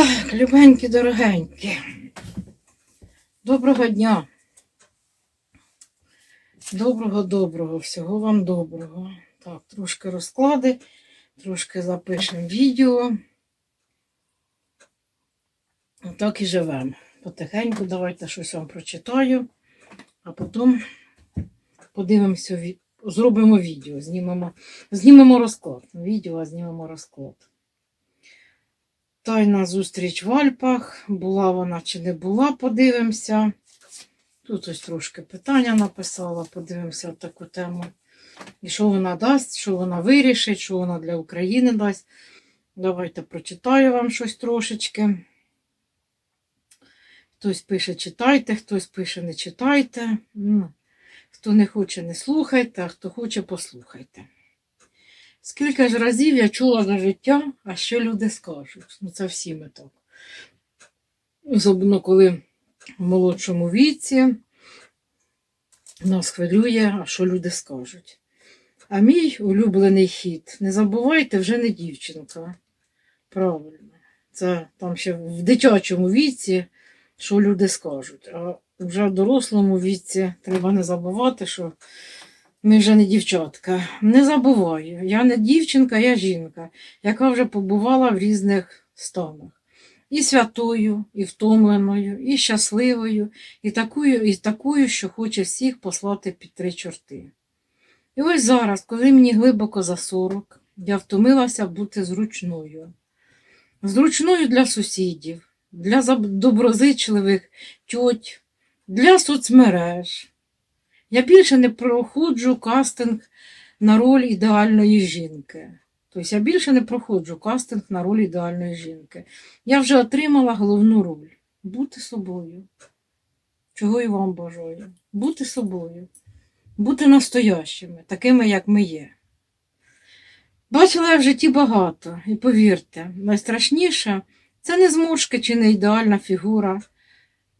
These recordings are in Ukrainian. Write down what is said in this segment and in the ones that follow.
Так, любенькі, дорогенькі. Доброго дня. Доброго, доброго, всього вам доброго. Так, трошки розклади, трошки запишемо відео. Так і живемо. Потихеньку давайте щось вам прочитаю, а потім подивимося, зробимо відео, знімемо, знімемо розклад. Відео, знімемо розклад. Тайна зустріч в Альпах. Була вона чи не була, подивимося. Тут ось трошки питання написала, подивимося таку тему. І що вона дасть, що вона вирішить, що вона для України дасть. Давайте прочитаю вам щось трошечки. Хтось пише читайте, хтось пише не читайте. Хто не хоче, не слухайте, а хто хоче, послухайте. Скільки ж разів я чула за життя, а що люди скажуть? Ну, це всі ми так. Особливо, коли в молодшому віці нас хвилює, а що люди скажуть. А мій улюблений хід, не забувайте, вже не дівчинка. Правильно. Це там ще в дитячому віці, що люди скажуть. А вже в дорослому віці треба не забувати, що ми вже не дівчатка. Не забуваю. Я не дівчинка, я жінка, яка вже побувала в різних станах. І святою, і втомленою, і щасливою, і такою, і такою, що хоче всіх послати під три чорти. І ось зараз, коли мені глибоко за 40, я втомилася бути зручною. Зручною для сусідів, для доброзичливих тьоть, для соцмереж. Я більше не проходжу кастинг на роль ідеальної жінки. Тобто я більше не проходжу кастинг на роль ідеальної жінки. Я вже отримала головну роль бути собою. Чого і вам бажаю. Бути собою. Бути настоящими, такими, як ми є. Бачила я в житті багато, і повірте, найстрашніше це не зморшки чи не ідеальна фігура.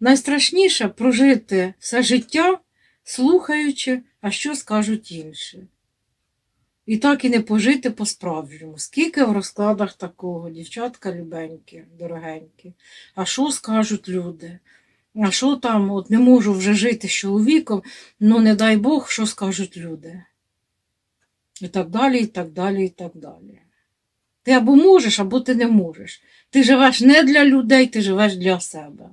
Найстрашніше прожити все життя, слухаючи, а що скажуть інші. І так і не пожити по-справжньому. Скільки в розкладах такого, дівчатка любенькі, дорогенькі. А що скажуть люди? А що там, от не можу вже жити з чоловіком, ну не дай Бог, що скажуть люди. І так далі, і так далі, і так далі. Ти або можеш, або ти не можеш. Ти живеш не для людей, ти живеш для себе.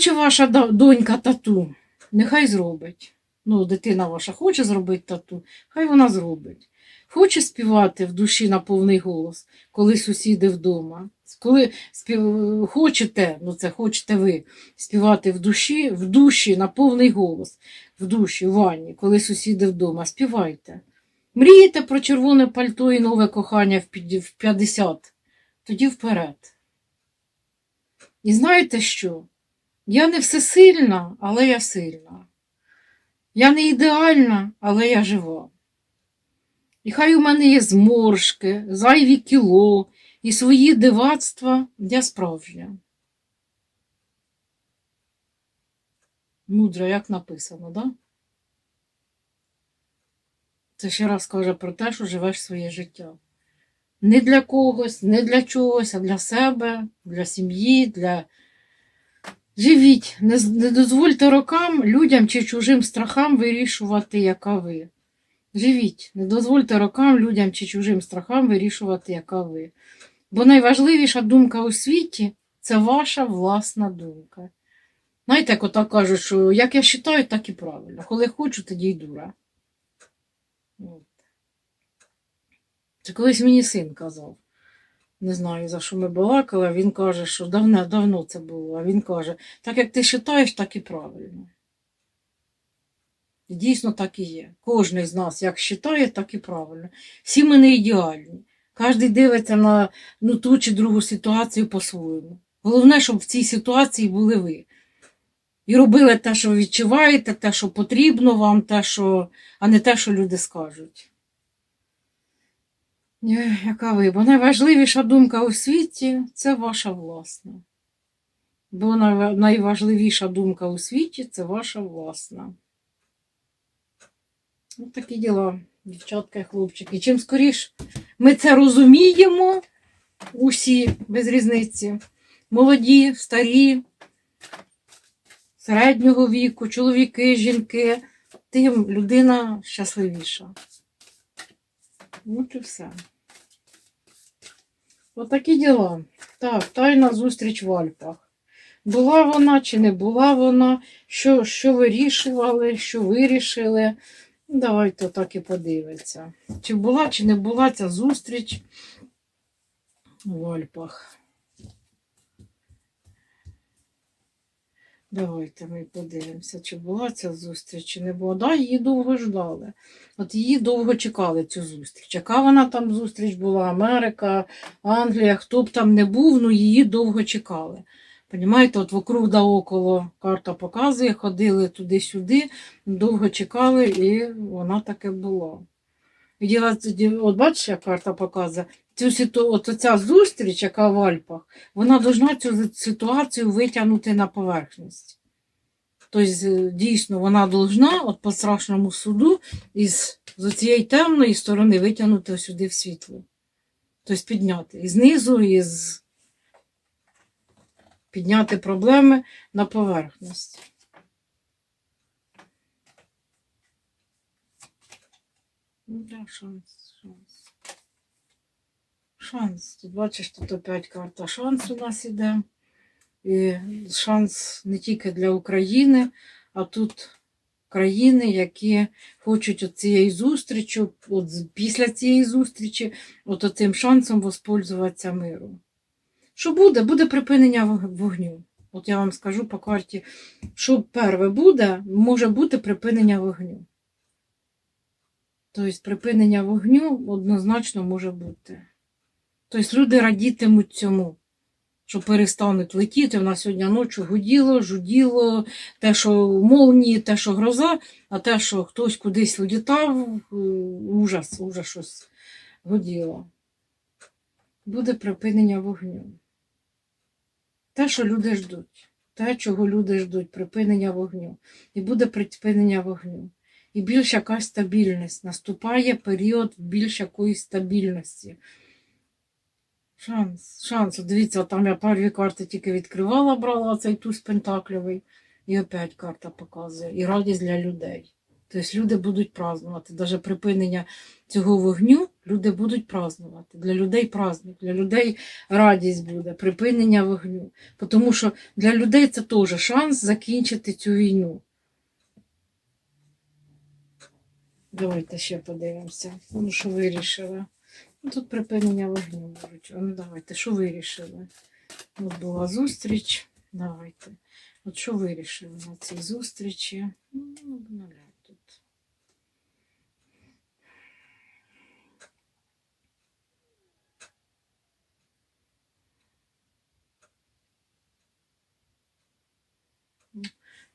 Хоче ваша донька тату, нехай зробить. Ну, дитина ваша хоче зробити тату, хай вона зробить. Хоче співати в душі на повний голос, коли сусіди вдома. Коли спів... хочете, ну це хочете ви, співати в душі, в душі на повний голос, в душі, в ванні, коли сусіди вдома, співайте. Мрієте про червоне пальто і нове кохання в 50, тоді вперед. І знаєте що? Я не всесильна, але я сильна. Я не ідеальна, але я жива. І хай у мене є зморшки, зайві кіло і свої дивацтва, я справжня. Мудро, як написано, да? Це ще раз каже про те, що живеш своє життя. Не для когось, не для чогось, а для себе, для сім'ї, для. Живіть, не, дозвольте рокам, людям чи чужим страхам вирішувати, яка ви. Живіть, не дозвольте рокам, людям чи чужим страхам вирішувати, яка ви. Бо найважливіша думка у світі це ваша власна думка. Знаєте, як отак кажуть, що як я вважаю, так і правильно. Коли хочу, тоді й дура. Це колись мені син казав. Не знаю, за що ми балакали, він каже, що давно, давно це було. А він каже, так як ти вважаєш, так і правильно. Дійсно так і є. Кожен з нас як вважає, так і правильно. Всі ми не ідеальні. Кожен дивиться на ну, ту чи другу ситуацію по-своєму. Головне, щоб в цій ситуації були ви. І робили те, що відчуваєте, те, що потрібно вам, те, що... а не те, що люди скажуть. Яка ви? Бо найважливіша думка у світі це ваша власна. Бо найважливіша думка у світі це ваша власна. Ось такі діла. дівчатка і хлопчики. Чим скоріш ми це розуміємо, усі без різниці. Молоді, старі, середнього віку, чоловіки, жінки, тим людина щасливіша. От і все. Отакі діла. Так, тайна зустріч в Альпах. Була вона чи не була вона, що, що вирішували, що вирішили. Ну, Давайте так і подивиться. Чи була, чи не була ця зустріч в Альпах. Давайте ми подивимося, чи була ця зустріч, чи не була. Да, її довго ждали. От її довго чекали цю зустріч. Яка вона там зустріч була? Америка, Англія, хто б там не був, ну її довго чекали. Понімаєте, от вокруг да около карта показує, ходили туди-сюди, довго чекали, і вона таке була. От бачиш, як карта показує, цю ситу... от ця зустріч, яка в Альпах, вона повинна цю ситуацію витягнути на поверхність. Тобто, дійсно, вона должна от по страшному суду із з цієї темної сторони витягнути сюди в світло. Тобто підняти і знизу, і з підняти проблеми на поверхність. Ну, да, шанс, шанс. Шанс. Тут бачиш, тут опять карта шанс у нас іде. І шанс не тільки для України, а тут країни, які хочуть цієї зустрічі, от після цієї зустрічі, от цим шансом воспользуватися миром. Що буде? Буде припинення вогню. От я вам скажу по карті, що перше буде, може бути припинення вогню. Тобто припинення вогню однозначно може бути. Тобто люди радітимуть цьому, що перестануть летіти. В нас сьогодні ночі гуділо, жуділо, те, що молнії, те, що гроза, а те, що хтось кудись літав, е, ужас, ужас щось гуділо. Буде припинення вогню. Те, що люди ждуть, те, чого люди ждуть, припинення вогню. І буде припинення вогню. І більш якась стабільність. Наступає період більш якоїсь стабільності. Шанс, шанс. Дивіться, там я перві карти тільки відкривала, брала цей туз пентаклевий, і опять карта показує. І радість для людей. Тобто люди будуть празднувати. Навіть припинення цього вогню люди будуть празднувати. Для людей праздник, для людей радість буде, припинення вогню. Тому що для людей це теж шанс закінчити цю війну. Давайте ще подивимося. Ну, що вирішили. Ну, тут припинення вогню можуть. Ну, давайте, що вирішили? От була зустріч. Давайте. От що вирішили на цій зустрічі? Ну, обновляю тут.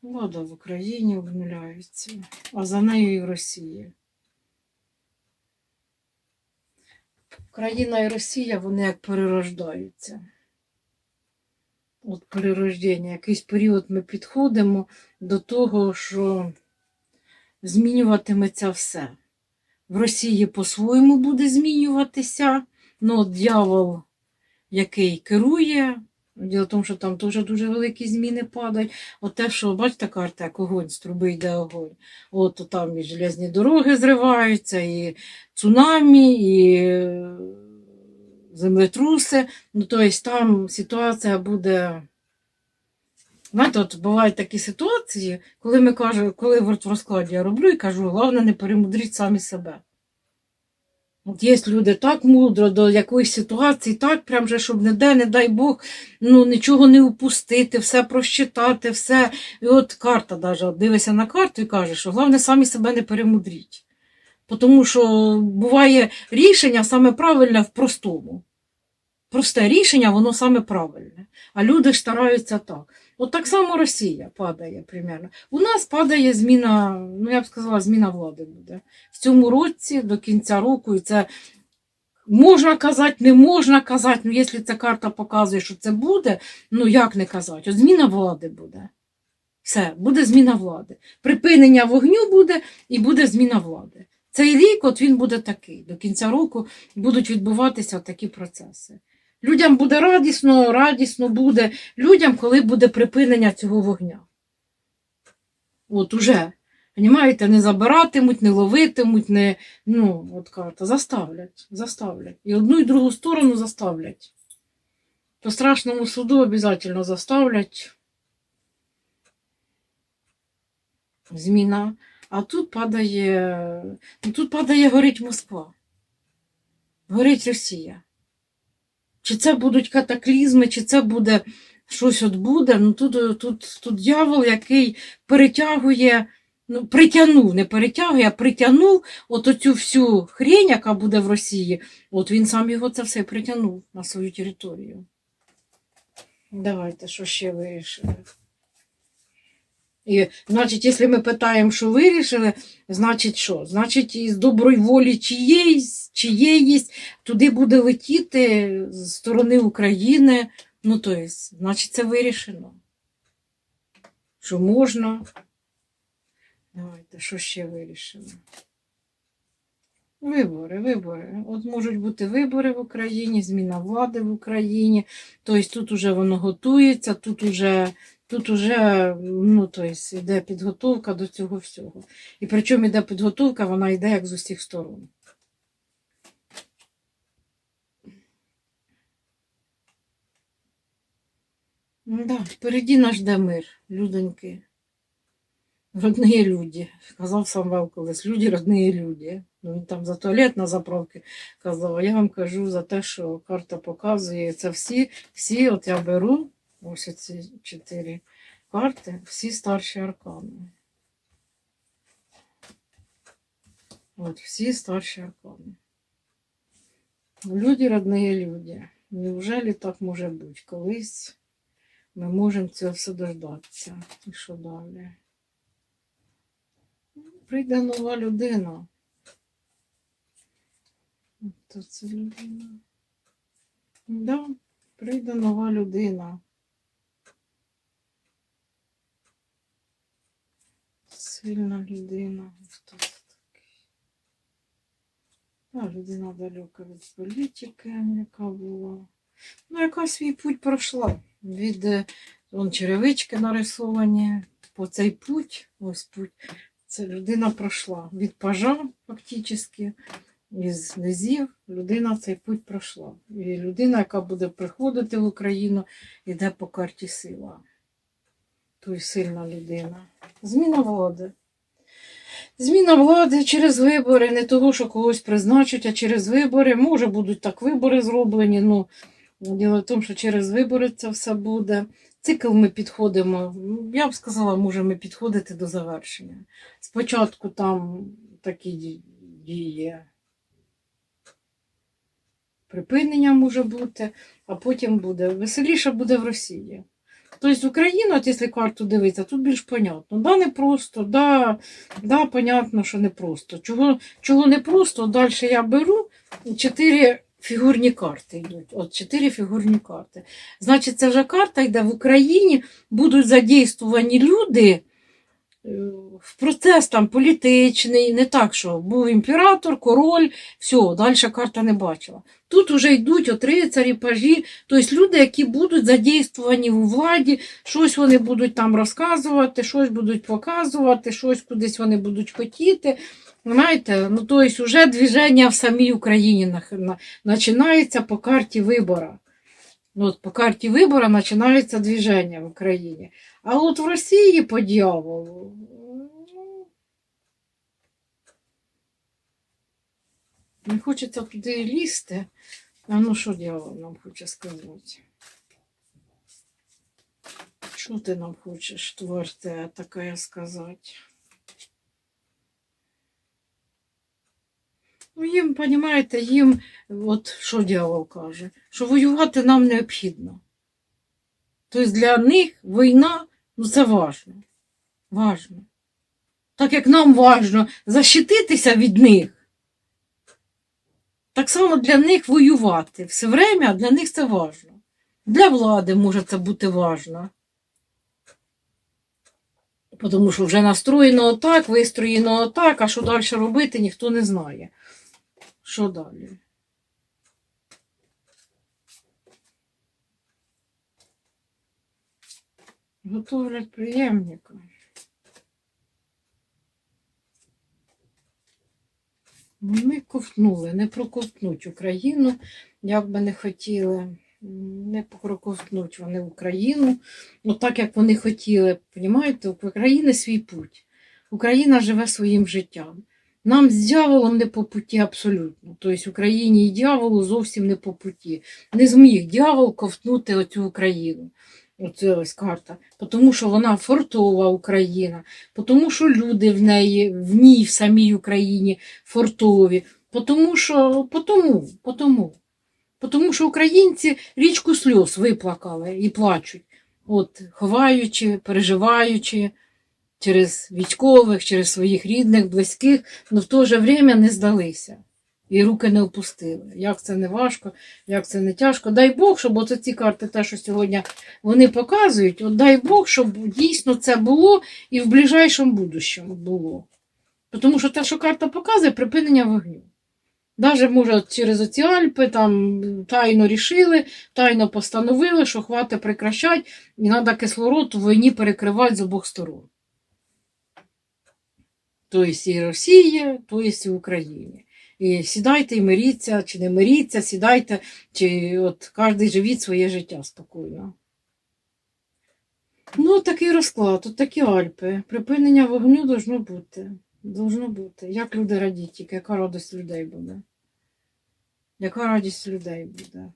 Влада в Україні обнуляється, а за нею і Росія. Україна і Росія, вони як перерождаються. От перерождення. Якийсь період ми підходимо до того, що змінюватиметься все. В Росії по-своєму буде змінюватися, ну, от дьявол, який керує. Діло в тому, що там теж дуже великі зміни падають. От те, що бачите, карта, як огонь, з труби йде огонь. От то там і железні дороги зриваються, і цунамі, і е, землетруси. Ну, тобто там ситуація буде. Знаєте, от бувають такі ситуації, коли ми кажемо, коли в розкладі я роблю і кажу, головне не перемудріть самі себе. Є люди так мудро до якоїсь ситуації, так прям же, щоб не де, не дай Бог, ну нічого не упустити, все просчитати, все. І от карта даже, от дивишся на карту і каже, що головне самі себе не перемудріть. Тому що буває рішення саме правильне в простому. Просте рішення, воно саме правильне. А люди ж стараються так. От так само Росія падає примерно. У нас падає зміна, ну я б сказала, зміна влади буде. В цьому році до кінця року, і це можна казати, не можна казати. Ну, якщо ця карта показує, що це буде, ну як не казати? От зміна влади буде. Все, буде зміна влади. Припинення вогню буде і буде зміна влади. Цей рік от він буде такий. До кінця року будуть відбуватися такі процеси. Людям буде радісно, радісно буде людям, коли буде припинення цього вогня. От уже. Понімаєте, не забиратимуть, не ловитимуть, не, ну, от карта, заставлять, заставлять. І одну і другу сторону заставлять. По страшному суду обов'язково заставлять. Зміна. А тут падає, тут падає горить Москва. Горить Росія. Чи це будуть катаклізми, чи це буде щось от буде. Ну тут, тут, тут дьявол, який перетягує, ну, притягнув, не перетягує, а притягнув от оцю всю хрень, яка буде в Росії. От він сам його це все притягнув на свою територію. Давайте, що ще вирішили. І, значить, якщо ми питаємо, що вирішили, значить що? Значить, із доброї волі чиєїсь, чиєїсь туди буде летіти з сторони України. Ну, то есть, значить, це вирішено. Що можна. Давайте, що ще вирішено? Вибори, вибори. От можуть бути вибори в Україні, зміна влади в Україні. Тобто тут уже воно готується, тут уже, тут уже ну, тобто, йде підготовка до цього всього. І причому йде підготовка, вона йде як з усіх сторон. Да, впереді нас жде мир, людоньки. Родные люди. Казав Самвел колись, люди родні люди. Ну, він там за туалет на заправки казав, а я вам кажу за те, що карта показує. Це всі, всі, от я беру, ось ці чотири карти, всі старші аркани. От всі старші аркани. Люди родні люди. Неужели так може бути? Колись ми можемо цього все дождатися. І що далі? Прийде нова людина. Хто це людина? Да, прийде нова людина. Сильна людина. А, людина далека від політики, яка була. Ну, яка свій путь пройшла. Від е, вон черевички нарисовані. По цей путь, ось путь, це людина пройшла. Від пажа, фактично, із низів, людина цей путь пройшла. І людина, яка буде приходити в Україну, йде по карті сила. Сильна людина. Зміна влади. Зміна влади через вибори, не того, що когось призначать, а через вибори. Може, будуть так вибори зроблені. Ну, діло в тому, що через вибори це все буде. Цикл ми підходимо, я б сказала, можемо підходити до завершення. Спочатку там такі дії. Припинення може бути, а потім буде. Веселіше буде в Росії. Тобто Україна, от якщо карту дивитися, тут більш понятно. Да, не просто, да, да, понятно, що не просто. Чого, чого не просто, далі я беру чотири фігурні карти йдуть. От чотири фігурні карти. Значить, це вже карта йде в Україні, будуть задействовані люди в процес там політичний, не так, що був імператор, король, все, далі карта не бачила. Тут вже йдуть от рицарі, пажі, тобто люди, які будуть задействовані у владі, щось вони будуть там розказувати, щось будуть показувати, щось кудись вони будуть хотіти. Знаєте, ну тобто вже движення в самій Україні починається по карті вибора. Ну, от по карті вибора починається движення в Україні. А от в Росії по дьяволу. ну, Не хочеться туди лізти. А ну що дьявол нам хоче сказати? Що ти нам хочеш, творте, таке сказати? Ну, їм, понімаєте, їм, от що дьявол каже, що воювати нам необхідно. Тобто для них війна, ну це важно. Важно. Так як нам важно защититися від них, так само для них воювати. Все время для них це важно. Для влади може це бути важно. Тому що вже настроєно отак, вистроєно отак, а що далі робити, ніхто не знає. Що далі? Готовлять приємника. Ми ковтнули, не проковтнуть Україну, як би не хотіли. Не проковтнуть вони Україну, ну так як вони хотіли. Понімаєте, у України свій путь. Україна живе своїм життям. Нам з дьяволом не по путі абсолютно. Тобто Україні і дьяволу зовсім не по путі. Не зміг дьявол ковтнути оцю Україну. Оце ось карта. Тому що вона фортова Україна, тому що люди в неї, в ній, в самій Україні фортові. Потому що, потому, потому. Тому що українці річку сльоз виплакали і плачуть, от, ховаючи, переживаючи через військових, через своїх рідних, близьких, але в то же время не здалися. І руки не опустили. Як це не важко, як це не тяжко. Дай Бог, щоб оце ці карти, те, що сьогодні вони показують, от дай Бог, щоб дійсно це було і в ближайшому будущому було. Тому що те, що карта показує, припинення вогню. Даже, може, через оці Альпи там тайно рішили, тайно постановили, що хватить прекращати, і треба кислород у війні перекривати з обох сторон. Тобто і Росії, тобто і Україні. І сідайте і миріться, чи не миріться, сідайте, чи от кожен живіть своє життя спокійно. Ну, такий розклад, тут такі Альпи. Припинення вогню должно бути. Должно бути. Як люди радіть, яка радість людей буде? Яка радість людей буде?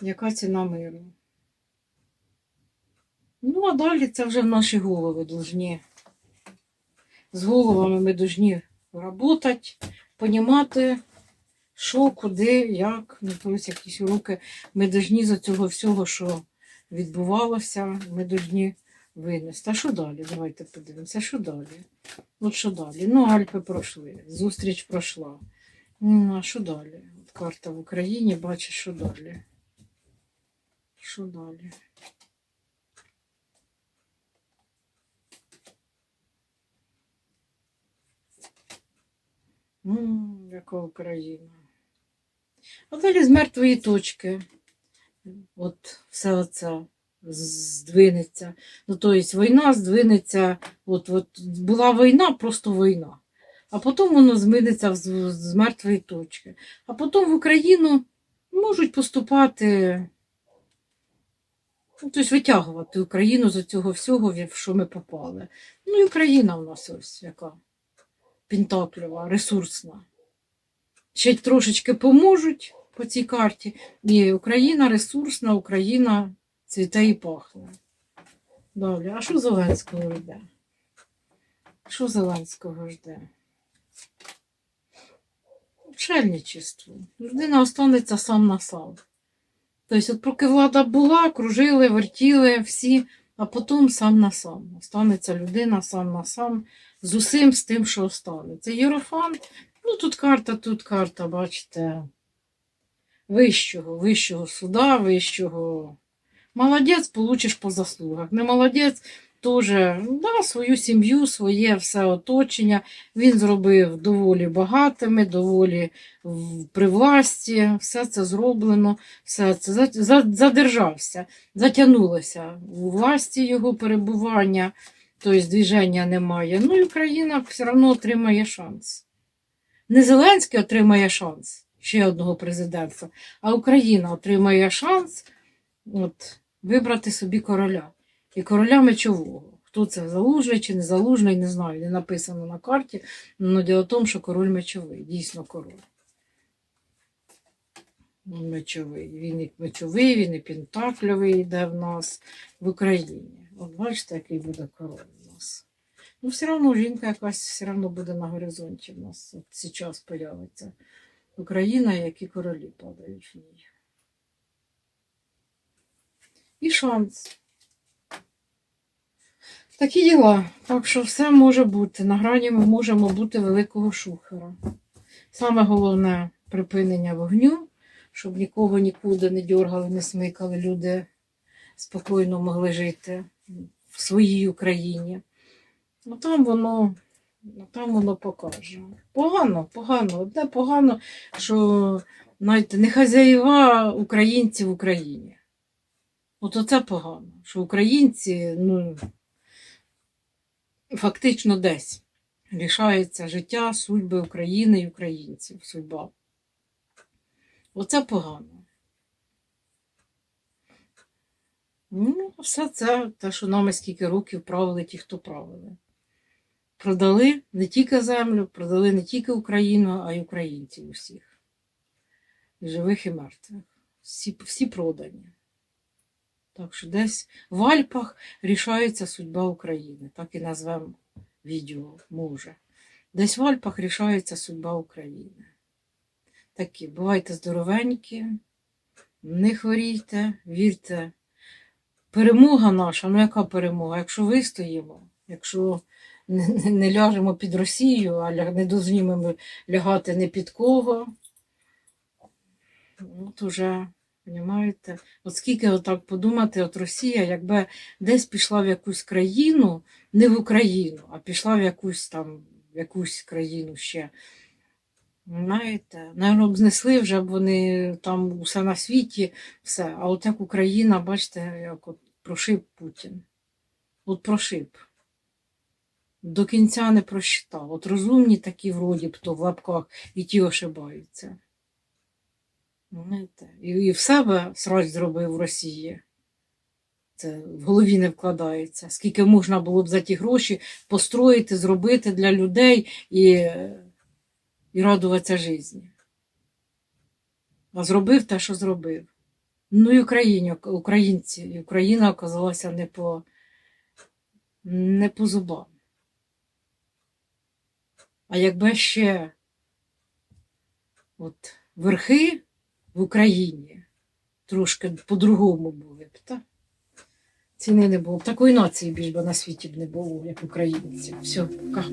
Яка ціна миру? Ну, а далі це вже наші голови должні. З головами ми должні працювати, понімати, що, куди, як. Ну, тобто якісь уроки. Ми должні за цього всього, що відбувалося, ми должні винести. А що далі? Давайте подивимося, що далі? От що далі? Ну, Альпи пройшли, зустріч пройшла. Ну, а що далі? От карта в Україні, бачиш, що далі. Що далі? Яка Україна. А далі з мертвої точки. От все оце здвинеться. Ну, тобто війна здвинеться, от, от була війна, просто війна. А потім воно зміниться з, з мертвої точки. А потім в Україну можуть поступати, ну, тобто витягувати Україну з цього всього, в що ми попали. Ну і Україна у нас ось яка пентаклева, ресурсна. Ще трошечки поможуть по цій карті. І Україна ресурсна, Україна цвіте і пахне. Далі, а що Зеленського жде? Що Зеленського жде? Чельничество. Людина останеться сам на сам. Тобто, от поки влада була, кружили, вертіли всі, а потім сам на сам. Останеться людина сам на сам з усім з тим, що останеться. Єрофант, ну тут карта, тут карта, бачите, вищого, вищого суда, вищого. Молодець, получиш по заслугах. Не молодець, теж да, свою сім'ю, своє все оточення. Він зробив доволі багатими, доволі при власті. Все це зроблено, все це за- за- задержався, затягнулося у власті його перебування, тобто движення немає. Ну і Україна все одно отримає шанс. Не Зеленський отримає шанс ще одного президента, а Україна отримає шанс от, вибрати собі короля. І короля мечового. Хто це залужний чи не залужний, не знаю, не написано на карті. Але діло в тому, що король мечовий, дійсно король. Мечовий. Він і мечовий, він і пентакльовий йде в нас в Україні. От бачите, який буде король у нас. Ну, все одно жінка якась все одно буде на горизонті в нас. От зараз появиться. Україна, які королі падають в ній. І шанс. Такі діла. Так що все може бути. На грані ми можемо бути великого шухера. Саме головне припинення вогню, щоб нікого нікуди не дергали, не смикали, люди спокійно могли жити. в своїй Україні. Ну там воно, ну, там воно покаже. Погано, погано. Одне погано, що знаєте, не хазяїва українці в Україні. От оце погано, що українці, ну, фактично десь рішається життя, судьби України і українців, судьба. Оце погано. Ну, все це те, що нами скільки років правили ті, хто правили. Продали не тільки землю, продали не тільки Україну, а й українців усіх. Живих і мертвих. Всі, всі продані. Так що десь в Альпах рішається судьба України. Так і назвемо відео може. Десь в Альпах рішається судьба України. Такі, бувайте здоровенькі, не хворійте, вірте. Перемога наша, ну яка перемога? Якщо вистоїмо, якщо не, не, не ляжемо під Росію, а не дозволимо лягати не під кого, ну, то вже, от скільки отак подумати, от Росія, якби десь пішла в якусь країну, не в Україну, а пішла в якусь там, в якусь країну ще. Знаєте, наверно, б знесли вже б вони там усе на світі, все. А от як Україна, бачите, як от прошиб Путін. От прошиб. До кінця не просчитав. От розумні такі вроді б то в лапках і ті ошибаються. Знаєте, і, і в себе срач зробив в Росії. Це в голові не вкладається. Скільки можна було б за ті гроші построїти, зробити для людей і, і радуватися житті. А зробив те, що зробив. Ну і Україні, українці, і Україна оказалася не по, не по зубам. А якби ще от верхи в Україні трошки по-другому були б, Та? Ціни не було б. Такої нації більш би на світі б не було, як українці. Все, пока.